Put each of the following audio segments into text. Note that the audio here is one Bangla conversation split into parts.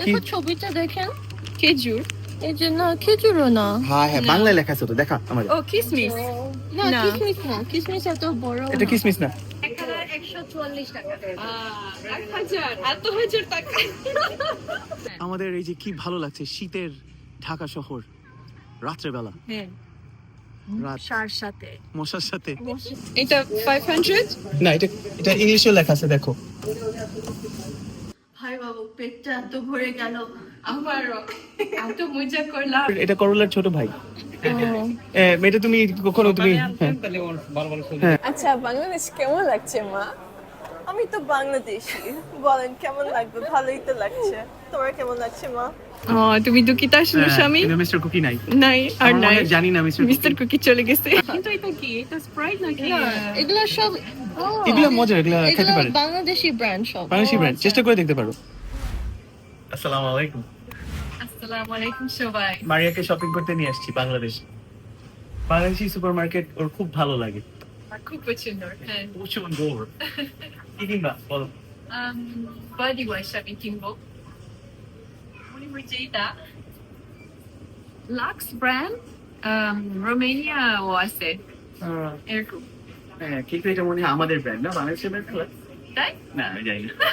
দেখো ছবিটা দেখেন খেজুর। এই যে না খেজুরও না। হ্যাঁ হ্যাঁ বাংলায় লেখা আছে তো দেখা আমার ও কিসমিস। না না। কিসমিস না কিসমিস এত বড়। এটা কিসমিস না। আমাদের এই যে কি ভালো লাগছে শীতের ঢাকা শহর রাত্রেবেলা। হ্যাঁ। রাত। সার সাথে। মশার সাথে। এটা না এটা এটা ইংলিশেও লেখা আছে দেখো। ভাই বাবু পেটটা এত ভরে গেল। আমারও এত মজা করলাম। এটা করলার ছোট ভাই। তুমি কখনো তুমি হ্যাঁ। হ্যাঁ। আচ্ছা বাংলাদেশ কেমন লাগছে মা? আমি তো বাংলাদেশি। বলেন কেমন লাগবে? ভালোই তো লাগছে। তোমার কেমন লাগছে মা? তুমি দুঃখিত আসলে স্বামী? মিস্টার কুকি নাই। নাই আর নাই হয় জানি না মিস্টার মিস্টার কুকি চলে গেছে। কিন্তু এটা কি? এটা স্প্রাইট নাকি? না এগুলো সব এগুলো মজা এগুলো খেতে পারে বাংলাদেশি ব্র্যান্ড সব। বাংলাদেশি ব্র্যান্ড চেষ্টা করে দেখতে পারো। আসসালামু আলাইকুম। আসসালামু আলাইকুম সবাই। মারিয়াকে শপিং করতে নিয়ে আসছি বাংলাদেশ। বাংলাদেশি সুপারমার্কেট ওর খুব ভালো লাগে। খুব পছন্দ হ্যাঁ। প্রচুর কি কিনবা? বলো। বডি ওয়াশ আমি কিনবো। মনে হচ্ছে এটা। লাক্স ব্র্যান্ড রোমেনিয়া ও আছে। এরকম। হ্যাঁ কিন্তু এটা মনে হয় আমাদের ব্র্যান্ড না? বাংলাদেশের ব্র্যান্ড তাই? না আমি জানি না।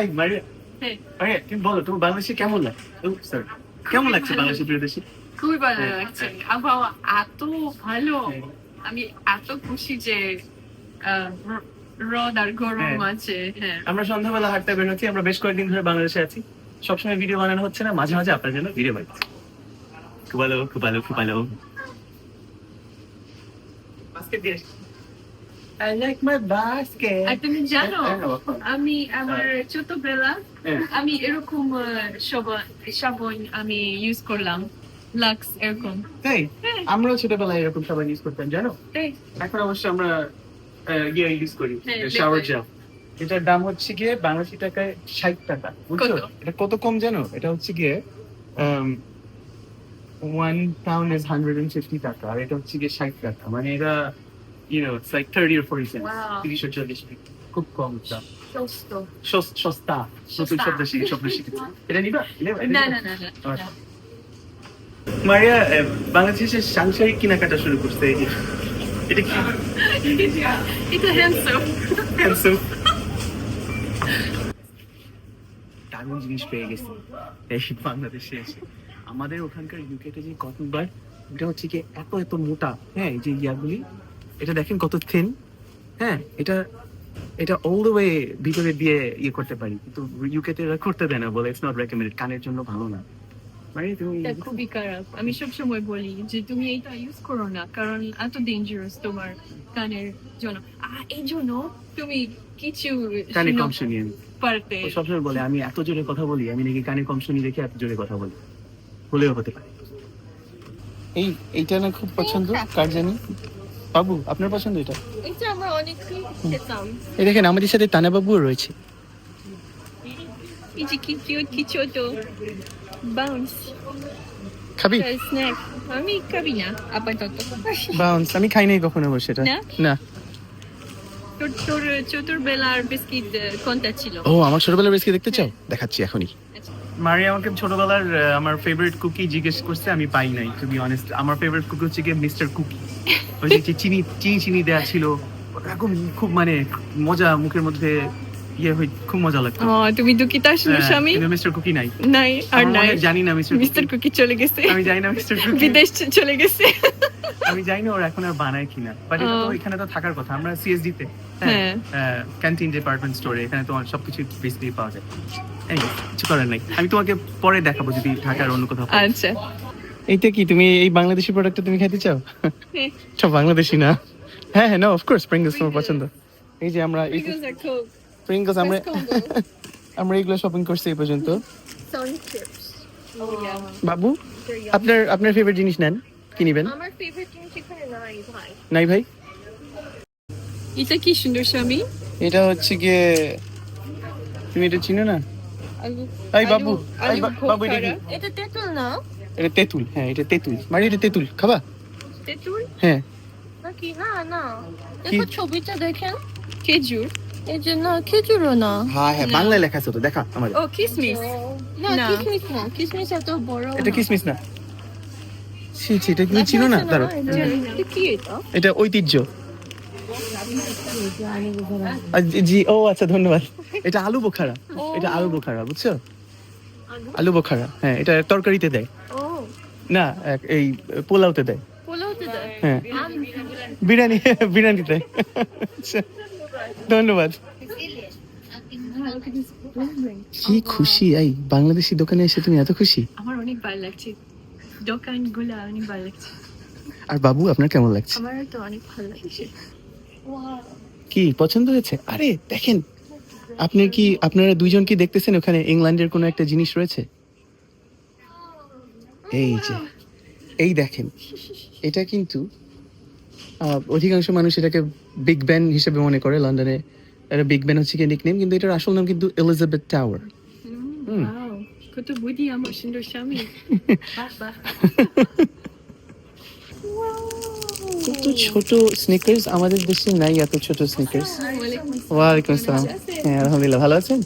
এই মারিয়া। হ্যাঁ। মারিয়া তুমি বলো তোমার বাংলাদেশে কেমন লাগে? স্যার কেমন লাগছে বাংলাদেশি প্রিয়দেশী খুবই ভালো হ্যাঁ, লাগছে। আবহাওয়া এত ভালো। আমি এত খুশি যে রোদ আর গরম হ্যাঁ। আছে হ্যাঁ আমরা সন্ধ্যাবেলা হাঁটতে বের হচ্ছি আমরা বেশ কয়েকদিন ধরে বাংলাদেশে আছি সবসময় ভিডিও বানানো হচ্ছে না মাঝে মাঝে আপনার জন্য ভিডিও বানাচ্ছি খুব ভালো খুব ভালো খুব ভালো Basket দিয়ে আসি। I like my basket. আর তুমি জানো হ্যাঁ, হ্যাঁ। আমি আমার ছোটবেলা। আমি এরকম সাবান সাবান আমি ইউজ করলাম লাক্স এরকম তাই। আমরাও ছোটবেলায় এরকম সবাই ইউজ করতাম জানো এখন অবশ্য আমরা ইয়ে ইউজ করি হ্যাঁ, শাওয়ার জেল এটার দাম হচ্ছে গিয়ে বাংলাদেশি টাকায় ষাট টাকা বুঝছ? এটা কত কম জানো? এটা হচ্ছে গিয়ে one pound is hundred and fifty টাকা আর এটা হচ্ছে গিয়ে ষাট টাকা। মানে এটা you know it's like thirty or forty cent তিরিশ চল্লিশ খুব কম দাম। সস্তা। নতুন শব্দ শিখে শব্দ শিখেছি এটা নিবা? না না আচ্ছা। মারিয়া আহ, বাংলাদেশে সাংসারিক কেনাকাটা শুরু করছে। এটা কি? এটা হ্যান্ডসাম হ্যান্ডসাম দারুণ জিনিস পেয়ে গেছি। এই বাংলাদেশে এসে। আমাদের ওখানকার ইউকেতে যে কটন বার এটা হচ্ছে কি এত এত মোটা হ্যাঁ এই যে ইয়াগুলি এটা দেখেন কত থিন হ্যাঁ এটা এটা অল দ্য ওয়ে ভিতরে দিয়ে ইয়ে করতে পারি। কিন্তু ইউকেতে এরা করতে দেয় না বলে ইটস নট রেকমেন্ডেড কানের জন্য ভালো না। মানে তুমি এটা খুবই খারাপ। আমি সবসময় বলি যে তুমি এটা ইউজ করো না কারণ এত ডেঞ্জারাস তোমার কানের জন্য আর এই জন্য তুমি কিছু কানে কম শুনি আমি পারতে। সবসময় বলে আমি এত জোরে কথা বলি আমি নাকি কানে কম শুনি দেখে এত জোরে কথা বলি। হলেও হতে পারে। এই এইটা না খুব পছন্দ? কার জানি? বাবু আপনার পছন্দ এটা? এটা আমরা অনেক খেতাম। এই দেখেন আমাদের সাথে তানা বাবুও রয়েছে। এই যে কি কিউট কি ছোট। খাবি স্ন্যাক আমি খাবি না আপাতত বাউন্স আমি খাই নাই কখনো এটা না? না তোর তোর ছোটবেলার বিস্কিট কোনটা ছিল ও আমার ছোটবেলার বিস্কিট দেখতে চাও দেখাচ্ছি এখনই। মারি আমাকে ছোটবেলার আমার ফেভারিট কুকি জিজ্ঞেস করছে আমি পাই নাই টু বি অনেস্ট আমার ফেভারিট কুকি হচ্ছে গিয়ে মিস্টার কুকি ওই যে চিনি চিনি চিনি দেয়া ছিল। এরকম খুব মানে মজা মুখের মধ্যে ইয়ে হই খুব মজা লাগতো। ও তুমি দুঃখিত আসলে হ্যাঁ, স্বামী? কিন্তু মিস্টার কুকি নাই। নাই আর নাই। জানি না মিস্টার মিস্টার কুকি চলে গেছে। আমি জানি না মিস্টার কুকি বিদেশ চলে গেছে। আমি জানি না ওর এখন আর বানায় কিনা। বাট এটা তো এখানে তো থাকার কথা। আমরা সিএসডি তে হ্যাঁ। ক্যান্টিন ডিপার্টমেন্ট স্টোরে এখানে তোমার সবকিছু বেসিক্যালি পাওয়া যায়। এই কিছু করার নাই। আমি তোমাকে পরে দেখাবো যদি ঢাকার অন্য কোথাও আচ্ছা। এইটা কি তুমি এই বাংলাদেশি প্রোডাক্টটা তুমি খেতে চাও? হ্যাঁ। সব বাংলাদেশি না? হ্যাঁ হ্যাঁ না অফকোর্স তোমার পছন্দ। এই যে আমরা স্প্রিংগলস আমরা আমরা এগুলো শপিং করছি এই পর্যন্ত। বাবু আপনার আপনার ফেভারিট জিনিস নেন কি নিবেন? আমার ফেভারিট জিনিস এখানে নাই ভাই। নাই ভাই? এটা কি সুন্দর স্বামী? এটা হচ্ছে গিয়ে তুমি এটা চিনো না? আলু। এই বাবু বা- বাবু এটা কি। এটা তেঁতুল না? এটা তেঁতুল হ্যাঁ এটা তেঁতুল। মানে এটা তেঁতুল খাবা? তেঁতুল? হ্যাঁ। নাকি? না না? দেখো ছবিটা দেখেন। খেজুর। এই যে না খেজুরও না হ্যাঁ হ্যাঁ বাংলায় লেখা আছে তো দেখা আমার ও কিসমিস। না। কিসমিস না কিসমিস এত বড়। এটা কিসমিস না। ছি ছি এটা তুমি চিনো না? দাঁড়ো এটা কি এটা? এটা ঐতিহ্য। জি- জি ও আচ্ছা ধন্যবাদ। এটা আলু বোখারা। এটা আলু বোখারা বুঝছ? আলু বোখারা হ্যাঁ এটা তরকারিতে দেয়। না এই পোলাওতে দেয়। পোলাওতে দেয়? হ্যাঁ। বিরিয়ানি বিরিয়ানিতে। আচ্ছা, ধন্যবাদ। কি খুশি এই বাংলাদেশি দোকানে এসে তুমি এত খুশি? আমার অনেক ভালো লাগছে। দোকানগুলা অনেক ভালো লাগছে। আর বাবু আপনার কেমন লাগছে? আমার তো অনেক ভালো লাগছে। কি পছন্দ হয়েছে? আরে দেখেন আপনি কি আপনারা দুইজন কি দেখতেছেন ওখানে? ইংল্যান্ডের কোনো একটা জিনিস রয়েছে? এই যে এই দেখেন এটা কিন্তু অধিকাংশ মানুষ এটাকে বিগ ব্যান হিসেবে মনে করে লন্ডনে এটা বিগ ব্যান হচ্ছে কি নিকনেম কিন্তু এটার আসল নাম কিন্তু এলিজাবেথ টাওয়ার। কত বুদ্ধি আমার সুন্দর স্বামী। বাহ বাহ। কত ছোট স্নিকার্স আমাদের দেশে নাই এত ছোট স্নিকার্স ওয়ালাইকুম আসসালাম। হ্যাঁ আলহামদুলিল্লাহ ভালো আছেন.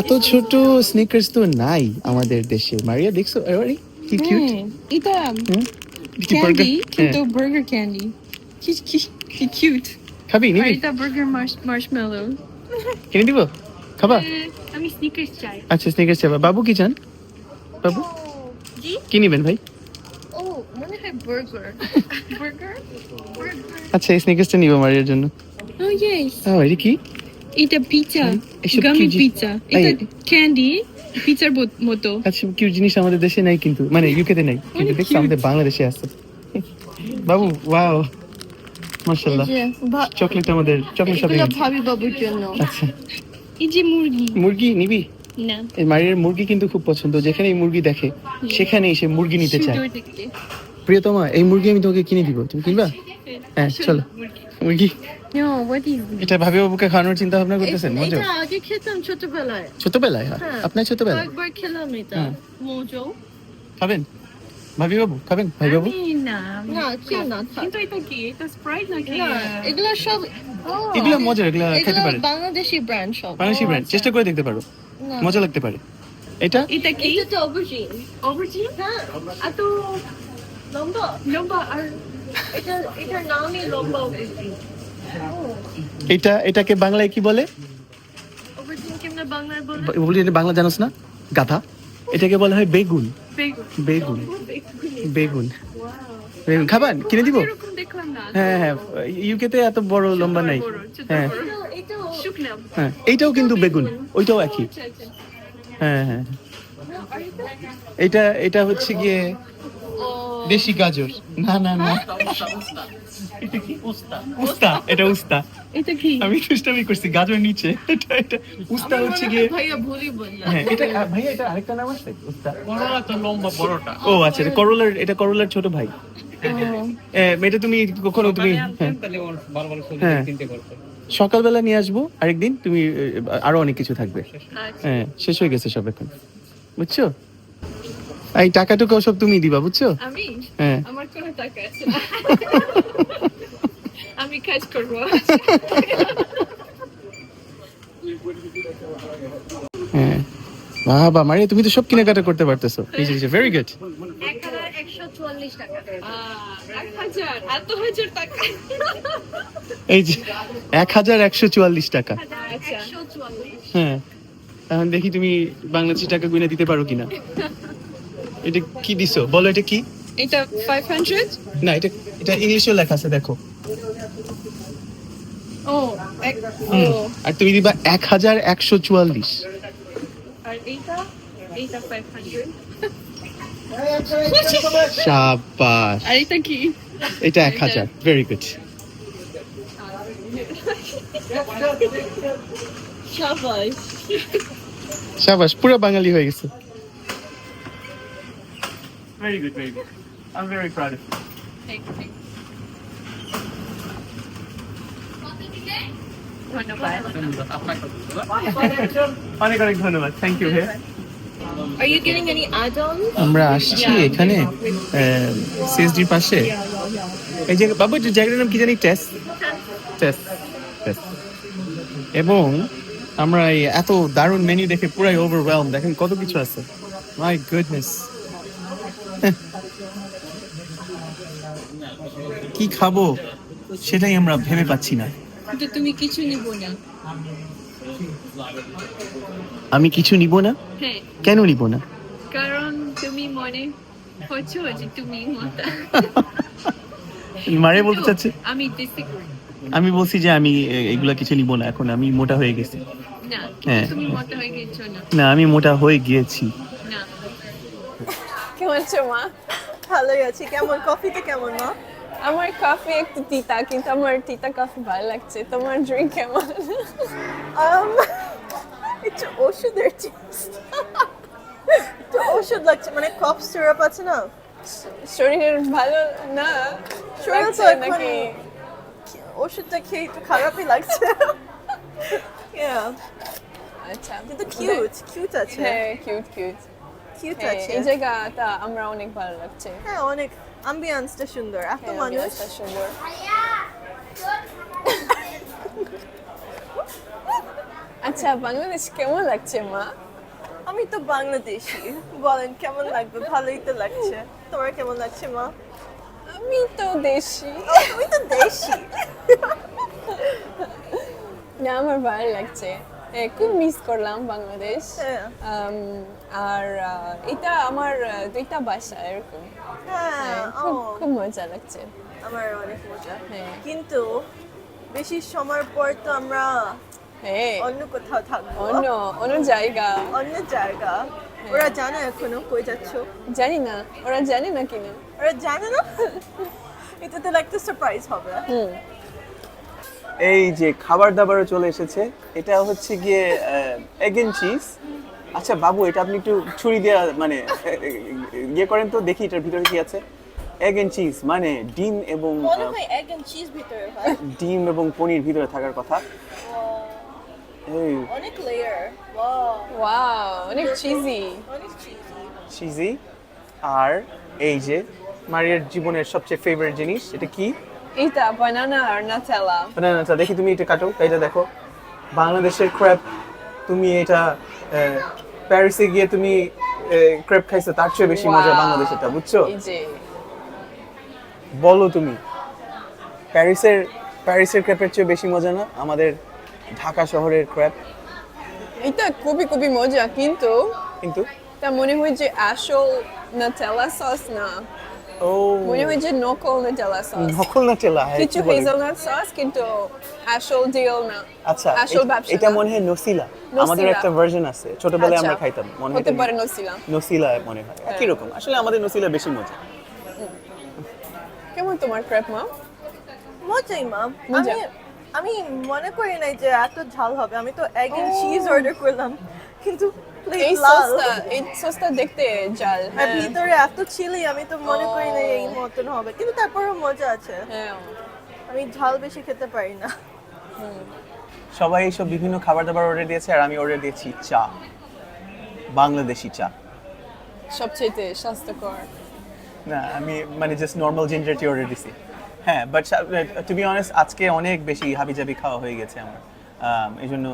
এত ছোট স্নিকার্স তো নাই আমাদের দেশে। মারিয়া দেখছ কি কিউট হ্যাঁ, এটা ক্যান্ডি হ্যাঁ। কিন্তু বার্গার ক্যান্ডি কি কি কি কিউট খাবি আর নিবি এটা বার্গার মার্শমেলো কিনে দিব খাবা আমি স্নিকার্স চাই আচ্ছা স্নিকার্স চাবা বাবু কি চান বাবু জি কি নিবেন ভাই ও মনে হয় বার্গার বার্গার বার্গার আচ্ছা এই স্নিকার্সটা নিব মারিয়ার জন্য ও ইয়েস ও এটা কি এটা পিৎজা এসব গামি কি জি- পিৎজা এই। এটা ক্যান্ডি পিৎজার মতো। আচ্ছা কিউ জিনিস আমাদের দেশে নাই কিন্তু। মানে ইউকে তে নাই কিন্তু অনেক দেখছ আমাদের বাংলাদেশে আছে। বাবু ওয়াও মাশাআল্লাহ। চকলেট আমাদের চকলেট শপিং ভাবি বাবুর জন্য। আচ্ছা। এই যে মুরগি। মুরগি নিবি? না। মারিয়ার মুরগি কিন্তু খুব পছন্দ যেখানে এই মুরগি দেখে সেখানেই সে মুরগি নিতে চায়। প্রিয়তমা এই মুরগি আমি তোমাকে কিনে দিব তুমি কিনবা? হ্যাঁ চলো। মুরগি। এটা ভাবি বাবুকে খাওয়ানোর চিন্তা ভাবনা করতেছেন মজা? এটা আগে খেতাম ছোটবেলায়। ছোটবেলায়? হ্যাঁ। আপনার ছোটবেলায়? কয়েকবার খেলাম এটা হ্যাঁ। মোজো। খাবেন? ভাবি বাবু খাবেন? ভাবি বাবু না না কেউ না কিন্তু এটা কি? এটা স্প্রাইট নাকি? এগুলো সব এগুলো মজা এগুলো খেতে বাংলাদেশি ব্র্যান্ড সব। বাংলাদেশি ব্র্যান্ড চেষ্টা করে দেখতে পারো। মজা লাগতে পারে। এটা? এটা কি? এটা তো হ্যাঁ। এত লম্বা? লম্বা আর এটা এটার নামই লম্বা অবশ্যই এটা এটাকে বাংলায় কি বলে? বলে? জানোস না? গাধা। এটাকে বলা হয় বেগুন। বেগুন। বেগুন। বেগুন। খাবার? কিনে দিব? হ্যাঁ হ্যাঁ ইউকে তে এত বড় লম্বা নাই। হ্যাঁ। হ্যাঁ এইটাও কিন্তু বেগুন। ওইটাও একই। আচ্ছা, আচ্ছা। হ্যাঁ হ্যাঁ। এটা? এটা হচ্ছে গিয়ে দেশি গাজর। না না না। এটা কি? উস্তা। উস্তা। এটা উস্তা। এটা কি? আমি দুষ্টামি করছি গাজর নিচে। এটা এটা উস্তা হচ্ছে গিয়ে ভাইয়া ভুলই বললাম। হ্যাঁ এটা ভাইয়া এটা আরেকটা নাম আছে? উস্তা। করলা তো লম্বা বড়টা। ও আচ্ছা করলার এটা করলার ছোট ভাই। এটা তুমি কখনো তুমি হ্যাঁ। হ্যাঁ। সকালবেলা নিয়ে আসব আরেকদিন তুমি আরও অনেক কিছু থাকবে। হ্যাঁ শেষ হয়ে গেছে সব এখন। বুঝছ? এই টাকাটুকু সব তুমি দিবা বুঝছ? আমি? হ্যাঁ। আমার কোনো টাকা আছে না। আমি কাজ করব। হ্যাঁ। বাবা মারে তুমি তো সব কেনাকাটা করতে পারতেছো। ভেরি গুড হাজার এত হাজার টাকা। এই যে এক হাজার একশো চুয়াল্লিশ টাকা। হ্যাঁ। এখন দেখি তুমি বাংলাদেশি টাকা গুনে দিতে পারো কিনা। এটা কি দিছো? বলো এটা কি? এটা ফাইভ হান্ড্রেড না এটা এটা ইংলিশেও লেখা আছে দেখো। ও আর তুমি দিবা এক হাজার একশো চুয়াল্লিশ। আর এইটা? এইটা ফাইভ হান্ড্রেড সাবাস আর এটা কি? এটা এক হাজার। ভেরি গুড সবাই সাবাস পুরো বাঙালি হয়ে গেছে। Very good very good I am very proud of Thank you, thank you. অনেক অনেক ধন্যবাদ। থ্যাংক ইউ ভাইয়া Are you getting any add-ons? আমরা আসছি এখানে সিএসডির পাশে। এই যে বাবু যে জায়গাটার নাম কি জানি? টেস? টেস। এবং আমরা এই এত দারুণ মেনু দেখে পুরাই ওভারওয়েলম দেখেন কত কিছু আছে। মাই গুডনেস কি খাব সেটাই আমরা ভেবে পাচ্ছি না। কিন্তু তুমি কিছু নিব না। আমি কিছু নিব না? হ্যাঁ। কেন নিব না? কারণ তুমি মনে হচ্ছে যে তুমি মোটা মারে বলতে চাচ্ছে? আমি আমি বলছি যে আমি এগুলা কিছু নিব না এখন আমি মোটা হয়ে গেছি। না হ্যাঁ। তুমি মোটা হয়ে গেছো না। না আমি মোটা হয়ে গিয়েছি। না। কেমন আছো মা? ভালোই আছি। কেমন? কফিতে কেমন মা? আমার কফি একটু তিতা কিন্তু আমার তিতা কফি ভালো লাগছে। তোমার ড্রিঙ্ক কেমন? Um, একটু ওষুধের একটু ওষুধ লাগছে মানে কফ সিরাপ আছে না? শরীরের ভালো না শরীর তো নাকি? ওষুধটা খেয়ে একটু খারাপই লাগছে। Yeah, আচ্ছা কিন্তু কিউট কিউট আছে। হ্যাঁ কিউট কিউট কিউট আছে। এই জায়গাটা আমরা অনেক ভালো লাগছে। হ্যাঁ অনেক। অ্যাম্বিয়েন্সটা সুন্দর এত হ্যাঁ, মানুষ। সুন্দর। আচ্ছা বাংলাদেশ কেমন লাগছে মা? আমি তো বাংলাদেশি। বলেন কেমন লাগবে? ভালোই তো লাগছে। তোমার কেমন লাগছে মা? আমি তো দেশি। তুমি তো দেশি। না আমার ভালো লাগছে। খুব মিস করলাম বাংলাদেশ। হ্যাঁ। আর এটা আমার দুইটা বাসা এরকম। হ্যাঁ হ্যাঁ, খুব মজা লাগছে। আমার অনেক মজা। কিন্তু বেশি সময়ের পর তো আমরা হ্যাঁ। অন্য কোথাও থাকব। অন্য অন্য জায়গা। অন্য জায়গা। ওরা জানে এখনও কই যাচ্ছ? জানি না। ওরা জানে না কিনা? ওরা জানে না? এটা তো একটা সারপ্রাইজ হবে। হুম। এই যে খাবার দাবারও চলে এসেছে এটা হচ্ছে গিয়ে এগ এন্ড চিজ আচ্ছা বাবু এটা আপনি একটু ছুরি দিয়ে মানে ইয়ে করেন তো দেখি এটার ভিতরে কি আছে। এগ এন্ড চিজ মানে ডিম এবং আহ, এগ এন্ড চিজ ভিতরে ডিম এবং পনির ভিতরে থাকার কথা। এই। অনেক লেয়ার ওয়াও ওয়াও অনেক চিজি অনেক চিজি চিজি আর এই যে মারিয়ার জীবনের সবচেয়ে ফেভারিট জিনিস এটা কি? এটা বানানা আর নাটেলা না না আচ্ছা, দেখি তুমি এটা কাটো এটা দেখো। বাংলাদেশের ক্র্যাপ তুমি এটা প্যারিসে গিয়ে তুমি ক্র্যাপ খাইছো তার চেয়ে বেশি মজা বাংলাদেশেরটা বুঝছ? বলো তুমি প্যারিসের প্যারিসের ক্র্যাপের চেয়ে বেশি মজা না আমাদের ঢাকা শহরের ক্র্যাপ এটা খুবই খুবই মজা কিন্তু কিন্তু? তা মনে হয় যে আসল নাটেলা সস না। মনে হয় যে নকল নাটেলা সস নকল না চেলা হ্যাঁ, কিছু হেজেলনাট সস কিন্তু আসল ডিল না। আচ্ছা আসল ব্যবসা এটা মনে হয় নসিলা। আমাদের একটা ভার্সন আছে ছোটবেলায় আমরা আচ্ছা। খাইতাম মনে হয় হতে পারে নসিলা নসিলা মনে হয় একই রকম। আসলে আমাদের নসিলা বেশি মজা। কেমন তোমার ক্র্যাপ মা? মজাই মা। মজা। আমি আমি মনে করি নাই যে এত ঝাল হবে। আমি তো এগ এন্ড. চিজ অর্ডার করলাম। কিন্তু এই সসটা এই সসটা দেখতে জাল আর হ্যাঁ। ভিতরে এত চিলি আমি তো মনে করি না এই মতন হবে কিন্তু তারপরেও মজা আছে। হ্যাঁ। আমি ঝাল বেশি খেতে পারি না। সবাই এইসব বিভিন্ন খাবার দাবার অর্ডার দিয়েছে আর আমি অর্ডার দিয়েছি চা বাংলাদেশি চা। সবচেয়ে স্বাস্থ্যকর। না আমি মানে just normal ginger tea order দিছি। হ্যাঁ বাট টু বি অনেস্ট আজকে অনেক বেশি হাবিজাবি খাওয়া হয়ে গেছে আমার। এই জন্য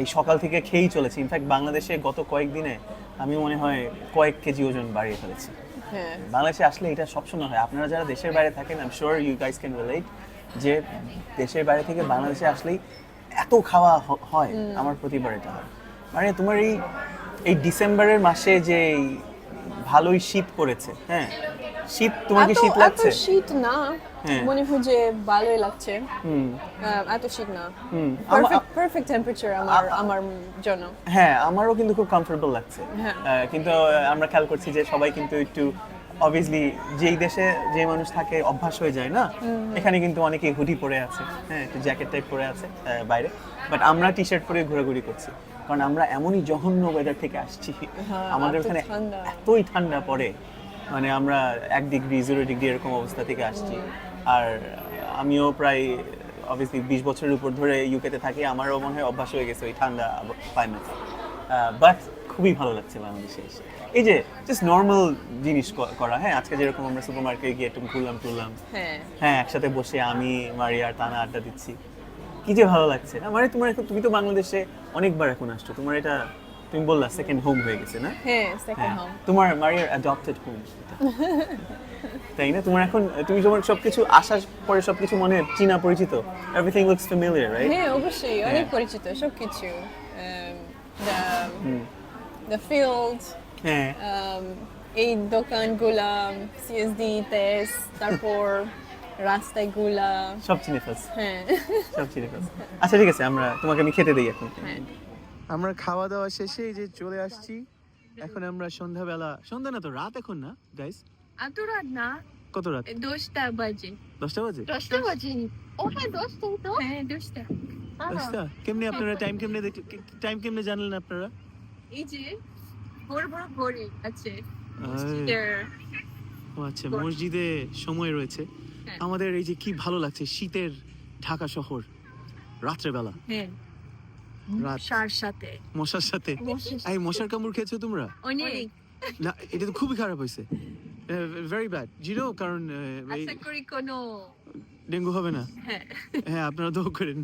এই সকাল থেকে খেয়েই চলেছি। ইনফ্যাক্ট বাংলাদেশে গত কয়েকদিনে আমি মনে হয় কয়েক কেজি ওজন বাড়িয়ে ফেলেছি। হ্যাঁ। বাংলাদেশে আসলে এটা সবসময় হয়। আপনারা যারা দেশের বাইরে থাকেন I am sure you guys can relate যে দেশের বাইরে থেকে বাংলাদেশে আসলেই এত খাওয়া হয় আমার প্রতিবার এটা হয়। মানে তোমার এই এই ডিসেম্বরের মাসে যে ভালোই শীত পড়েছে হ্যাঁ? শীত তোমার কি শীত এত শীত না। হ্যাঁ। মনে হয় যে ভালোই লাগছে। হুম। এত শীত না। হুম। পারফেক্ট পারফেক্ট টেম্পারেচার আমার আমার জন্য। হ্যাঁ আমারও কিন্তু খুব কমফোর্টেবল লাগছে। হ্যাঁ। কিন্তু আমরা খেয়াল করছি যে সবাই কিন্তু একটু অবভিয়াসলি যেই দেশে যে মানুষ থাকে অভ্যাস হয়ে যায় না? এখানে কিন্তু অনেকেই হুডি পরে আছে। হ্যাঁ একটু জ্যাকেট টাইপ পরে আছে বাইরে। বাট আমরা টি শার্ট পরে ঘোরাঘুরি করছি। কারণ আমরা এমনই জঘন্য ওয়েদার থেকে আসছি। হ্যাঁ, আমাদের ওখানে এতই ঠান্ডা পড়ে। মানে আমরা এক ডিগ্রি জিরো ডিগ্রি এরকম অবস্থা থেকে আসছি। আর আমিও প্রায় অবভিয়াসলি বিশ বছরের উপর ধরে ইউকেতে থাকি আমারও মনে হয় অভ্যাস হয়ে গেছে ওই ঠান্ডা ক্লাইমেট বাট খুবই ভালো লাগছে বাংলাদেশে এসে। এই যে জাস্ট নর্মাল জিনিস করা হ্যাঁ আজকে যেরকম আমরা সুপার মার্কেটে গিয়ে একটু ঘুরলাম টুরলাম। হ্যাঁ। হ্যাঁ একসাথে বসে আমি মারিয়া আর তানা আড্ডা দিচ্ছি। কি যে ভালো লাগছে। না মানে তোমার তুমি তো বাংলাদেশে অনেকবার এখন আসছো। তোমার এটা তুমি বললা সেকেন্ড হোম হয়ে গেছে না? হ্যাঁ সেকেন্ড হ্যাঁ। হোম তোমার মারিয়ার অ্যাডপ্টেড হোম তাই না? তোমার এখন তুমি তোমার সবকিছু আসার পরে সবকিছু মনে চীনা পরিচিত? এভরিথিং লুকস ফ্যামিলিয়ার রাইট হ্যাঁ অবশ্যই। অনেক হ্যাঁ। পরিচিত সবকিছু। দ্য ফিল্ড হ্যাঁ। এই দোকানগুলা সিএসডি তেস তারপর রাস্তাগুলা। সব চিনে ফেলছ। হ্যাঁ। সব চিনে ফেলছ। আচ্ছা ঠিক আছে আমরা তোমাকে আমি খেতে দিই এখন। হ্যাঁ। আমরা খাওয়া দাওয়া শেষে এই যে চলে আসছি। এখন আমরা সন্ধ্যাবেলা সন্ধ্যা না তো রাত এখন না গাইস এত রাত না। কত রাত? দশটা বাজে। দশটা বাজে? দশটা বাজে। ও হ্যাঁ দশটাই তো। হ্যাঁ দশটা। দশটা? কেমনে আপনারা টাইম কেমনে টাইম কেমনে জানলেন আপনারা? এই যে বড় বড় ঘড়ি আছে। ও আচ্ছা মসজিদে সময় রয়েছে। হ্যাঁ। আমাদের এই যে কি ভালো লাগছে শীতের ঢাকা শহর রাত্রেবেলা। হ্যাঁ। সাথে। মশার সাথে? এই মশার কামড় খেয়েছো তোমরা? অনেক। না এটা তো খুবই খারাপ হয়েছে। ভেরি ব্যাড জিরো কারণ আশা করি কোনো ডেঙ্গু হবে না। হ্যাঁ। হ্যাঁ আপনারা দোয়া করেন।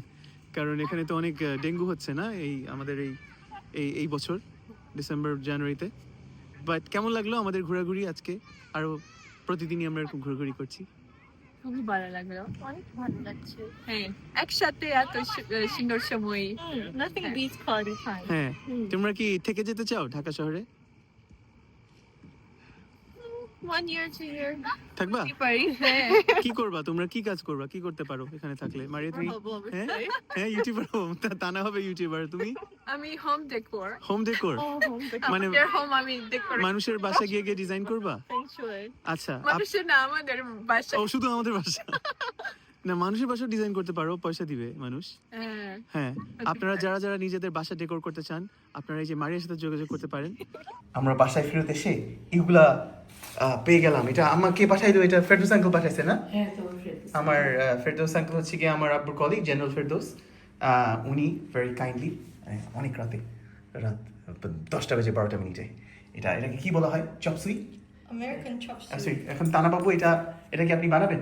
কারণ এখানে তো অনেক ডেঙ্গু হচ্ছে না এই আমাদের এই এই এই বছর ডিসেম্বর জানুয়ারিতে বাট কেমন লাগল আমাদের ঘোরাঘুরি আজকে? আরও প্রতিদিনই আমরা এরকম ঘোরাঘুরি করছি। খুবই ভালো লাগল। অনেক ভালো লাগছে। হ্যাঁ একসাথে এত সুন্দর সময়। নাথিং বিচ কোয়ালিটি হ্যাঁ তোমরা কি থেকে যেতে চাও ঢাকা শহরে? ওয়ান ইয়ার টু ইয়ার থাকবা? পারি? হ্যাঁ। কি করবা? তোমরা কি কাজ করবা? কি করতে পারো এখানে থাকলে? মারিয়া তুমি? হ্যাঁ। হ্যাঁ ইউটিউবার তা না হবে ইউটিউবার তুমি? আমি হোম ডেকোর হোম ডেকোর মানে আমাদের হোম আমি ডেকোর মানুষের বাসা গিয়ে গিয়ে ডিজাইন করবা? আচ্ছা মানুষের না আমাদের বাসা। ও শুধু আমাদের বাসা? না মানুষের বাসা ডিজাইন করতে পারো পয়সা দিবে মানুষ। হ্যাঁ। হ্যাঁ আপনারা যারা যারা নিজেদের বাসা ডেকোর করতে চান আপনারা এই যে মারিয়ার সাথে যোগাযোগ করতে পারেন। আমরা বাসায় ফেরত এসে এগুলা পেয়ে গেলাম। এটা আমাকে পাঠাইলো এটা ফেরদৌস আঙ্কেল পাঠাইছে না? আমার আহ, ফেরদৌস আঙ্কেল হচ্ছে গিয়ে আমার আব্বুর কলিগ জেনারেল ফেরদৌস। উনি ভেরি কাইন্ডলি অনেক রাতে রাত দশটা বেজে বারোটা মিনিটে এটা এটাকে কি বলা হয়? চপসুই? এখন তানা বাবু এটা এটা কি আপনি বানাবেন?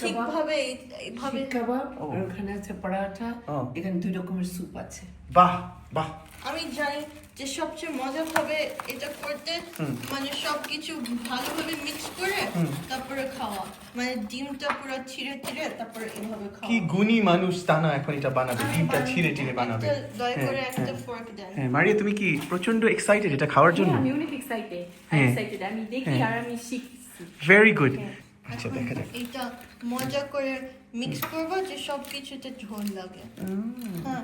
ঠিকভাবে এইভাবে। কাবাব ওখানে আছে পরাঠা এখানে দুই রকমের স্যুপ আছে। বাহ বাহ। আমি জানি যে সবচেয়ে মজা হবে এটা করতে মানে সবকিছু ভালোভাবে মিক্স করে তারপরে খাওয়া। মানে ডিমটা পুরো ছিঁড়ে ছিঁড়ে তারপরে এইভাবে খাওয়া। কি গুণী মানুষ তানা এখন এটা বানাবে। ডিমটা ছিঁড়ে টিড়ে বানাবে। একটা দয়া করে হ্যাঁ, একটা হ্যাঁ। ফর্ক দেন। হ্যাঁ মারিয়া তুমি কি প্রচণ্ড এক্সাইটেড এটা খাওয়ার জন্য? হ্যাঁ, আমি অনেক এক্সাইটেড হ্যাঁ। এক্সাইটেড আমি দেখি হ্যাঁ। আর আমি শিখছি। ভেরি গুড আচ্ছা দেখা যাক। এটা মজা করে মিক্স করব যে সব কিছুতে ঝোল লাগে। হ্যাঁ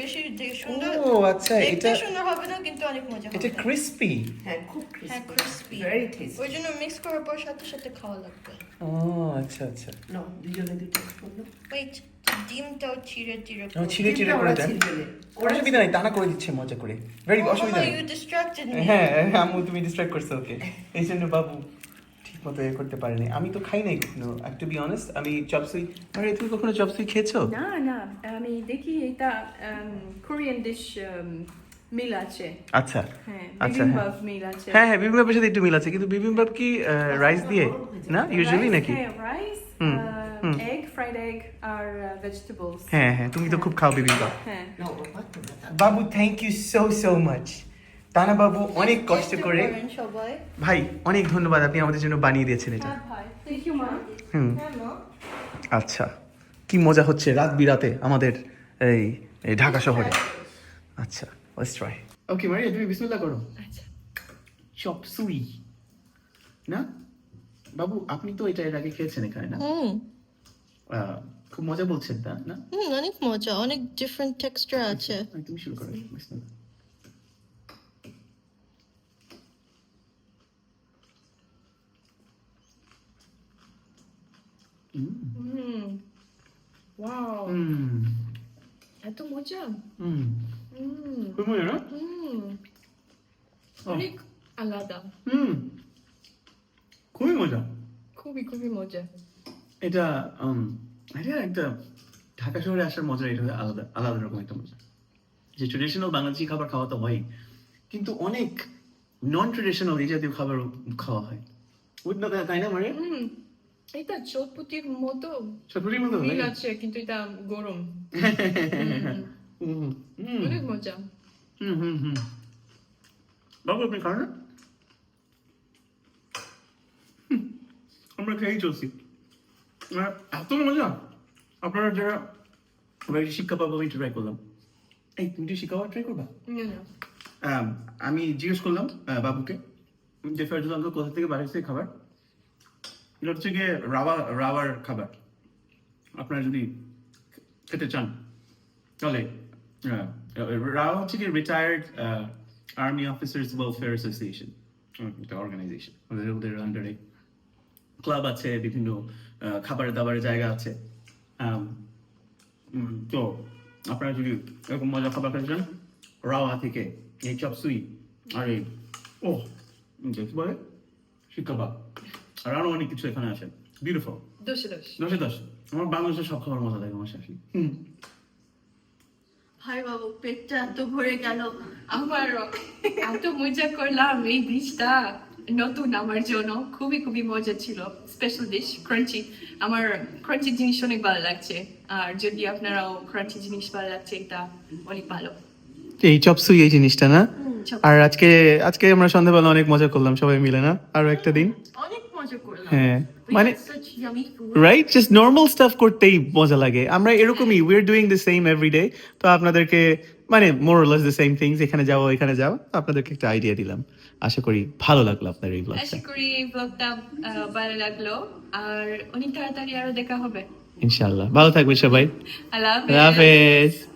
বেশি সুন্দর ও আচ্ছা এটা সুন্দর হবে না কিন্তু অনেক মজা এটা হবে। ক্রিস্পি হ্যাঁ খুব হ্যাঁ ক্রিস্পি ক্রিস্পি ভেরি টেস্টি ওই জন্য মিক্স করার পর সাথে সাথে খাওয়া লাগবে। ও আচ্ছা আচ্ছা। নো দুজনে দুটো ওয়েট ডিমটাও ছিঁড়ে ছিঁড়ে ও, ছিঁড়ে ছিঁড়ে করে দেন। অসুবিধা নাই টানা করে দিচ্ছে মজা করে। ভেরি অসুবিধা নেই। ইউ ডিস্ট্রাক্টেড মি হ্যাঁ আম্মু তুমি ডিস্ট্রাক্ট করছ ওকে। এই জন্য বাবু মতো এ করতে পারেনি। আমি তো খাই নাই কখনো টু বি অনেস্ট আমি চপসুই মারিয়া তুমি কখনো চপসুই খেয়েছো? না না আমি দেখি এটা কোরিয়ান ডিশ মিল আছে। আচ্ছা। হ্যাঁ আচ্ছা, মিল আছে। হ্যাঁ হ্যাঁ বিবিম্বাপের সাথে একটু মিল আছে কিন্তু বিবিম্বাপ কি রাইস দিয়ে? না ইউজুয়ালি নাকি? হ্যাঁ রাইস। এগ ফ্রাইড এগ আর ভেজিটেবলস হ্যাঁ হ্যাঁ তুমি তো খুব খাও বিবিম্বাপ হ্যাঁ। বাবু thank you so so much তানা বাবু অনেক কষ্ট করে ভাই অনেক ধন্যবাদ আপনি আমাদের জন্য বানিয়ে দিয়েছেন এটা। হ্যাঁ হুম। আচ্ছা কি মজা হচ্ছে রাত বিরাতে আমাদের এই এই ঢাকা শহরে? আচ্ছা লেটস ট্রাই ওকে মারিয়া তুমি বিসমিল্লাহ করো। আচ্ছা। চপ সুই। না? বাবু আপনি তো এটা এর আগে খেয়েছেন এখানে না? হুম। খুব মজা বলছেন তা না? হুম অনেক মজা অনেক ডিফারেন্ট টেক্সচার আছে। তুমি শুরু করো বিসমিল্লাহ। হুম ওয়াও হুম এত মজা হুম হুম খুব মজা না হুম অনেক আলাদা হুম খুবই মজা খুবই খুবই মজা এটা এটা একটা ঢাকা শহরে আসার মজা এটা আলাদা আলাদা রকম একটা মজা যে ট্রেডিশনাল বাংলাদেশি খাবার খাওয়া তো হয় কিন্তু অনেক নন ট্রেডিশনাল এই জাতীয় খাবার খাওয়া হয় বুঝলো তাই না মানে হুম এটা চটপটির মতো চটপটির মতো মিল? আছে কিন্তু এটা গরম। অনেক মজা। হুম, হুম, হুম। বাবু আপনি খান আমরা খেয়েই চলছি। এত মজা! আপনারা যারা আমরা শিক্ষা পাবো আমি ট্রাই করলাম। এই তুমি কি শিক্ষা ট্রাই করবা। আমি জিজ্ঞেস করলাম বাবুকে আঙ্কল কোথা থেকে বাড়ি থেকে খাবার? এটা হচ্ছে গিয়ে রাওয়া রাবার খাবার। আপনারা যদি খেতে চান, তাহলে রাওয়া হচ্ছে কি retired army officers welfare association organisation ওদের ওদের আন্ডারে ক্লাব আছে, বিভিন্ন খাবার দাবারের জায়গা আছে। তো আপনারা যদি এরকম মজা খাবার খেতে চান রাওয়া থেকে এই চপ সুই, আর এই ও কি বলে? শিক্ষাবা আর আরও অনেক কিছু এখানে আছে। বিউটিফুল দোষে দোষ। দশে দশ আমার বাংলাদেশের সব খাবার মজা লাগে আমার শাশি হুম। ভাই বাবু পেটটা এত ভরে গেল। আমার এত মজা করলাম এই ডিশটা। নতুন আমার জন্য। খুবই খুবই মজা ছিল। স্পেশাল ডিশ ক্রাঞ্চি আমার ক্রাঞ্চি জিনিস অনেক ভালো লাগছে। আর যদি আপনারাও ক্রাঞ্চি জিনিস ভালো লাগছে এটা অনেক ভালো। এই চপ সুই এই জিনিসটা না? আর আজকে আজকে আমরা সন্ধ্যাবেলা অনেক মজা করলাম সবাই মিলে না? আরও একটা দিন। অনেক মজা করলাম। হ্যাঁ মানে. রাইট জাস্ট নর্মাল স্টাফ করতেই মজা লাগে। আমরা এরকমই we are doing the same everyday তো আপনাদেরকে মানে more less the same things এখানে যাও এখানে যাও। আপনাদেরকে একটা আইডিয়া দিলাম। আশা করি ভালো লাগল আপনার এই ব্লগটা আশা করি এই ব্লগটা ভালো লাগল। আর অনেক তাড়াতাড়ি আরও দেখা হবে। ইনশাআল্লাহ। ভালো থাকবেন সবাই। আল্লাহ হাফেজ।